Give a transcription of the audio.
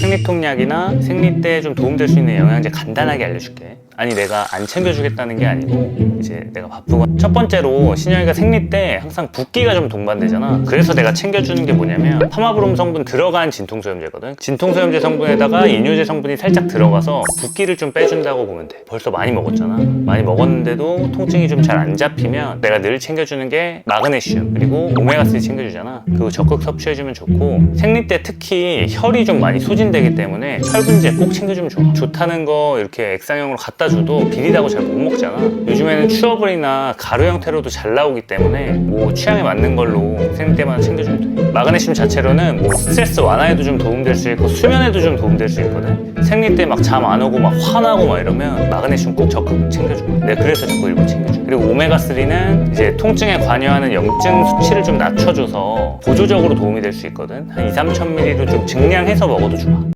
생리통약이나 생리 때 좀 도움될 수 있는 영양제 간단하게 알려줄게. 아니 내가 안 챙겨주겠다는 게 아니고 이제 내가 바쁘고 첫 번째로 신영이가 생리 때 항상 붓기가 좀 동반되잖아. 그래서 내가 챙겨주는 게 뭐냐면 파마브롬 성분 들어간 진통소염제거든. 진통소염제 성분에다가 이뇨제 성분이 살짝 들어가서 붓기를 좀 빼준다고 보면 돼. 벌써 많이 먹었잖아. 많이 먹었는데도 통증이 좀 잘 안 잡히면 내가 늘 챙겨주는 게 마그네슘 그리고 오메가3 챙겨주잖아. 그거 적극 섭취해주면 좋고 생리 때 특히 혈이 좀 많이 소진되기 때문에 철분제 꼭 챙겨주면 좋아. 좋다는 거 이렇게 액상형으로 갖다 줘도 비리다고 잘 못 먹잖아. 요즘에는 추어블이나 가루 형태로도 잘 나오기 때문에 뭐 취향에 맞는 걸로 생리 때마다 챙겨주면 돼. 마그네슘 자체로는 뭐 스트레스 완화에도 좀 도움될 수 있고 수면에도 좀 도움될 수 있거든. 생리 때 막 잠 안 오고 막 화나고 막 이러면 마그네슘 꼭 적극 챙겨줘. 내가 그래서 자꾸 이거 챙겨줘. 그리고 오메가3는 이제 통증에 관여하는 염증 수치를 좀 낮춰줘서 보조적으로 도움이 될 수 있거든. 한 2, 3천 ml로 좀 증량해서 먹어도 좋아.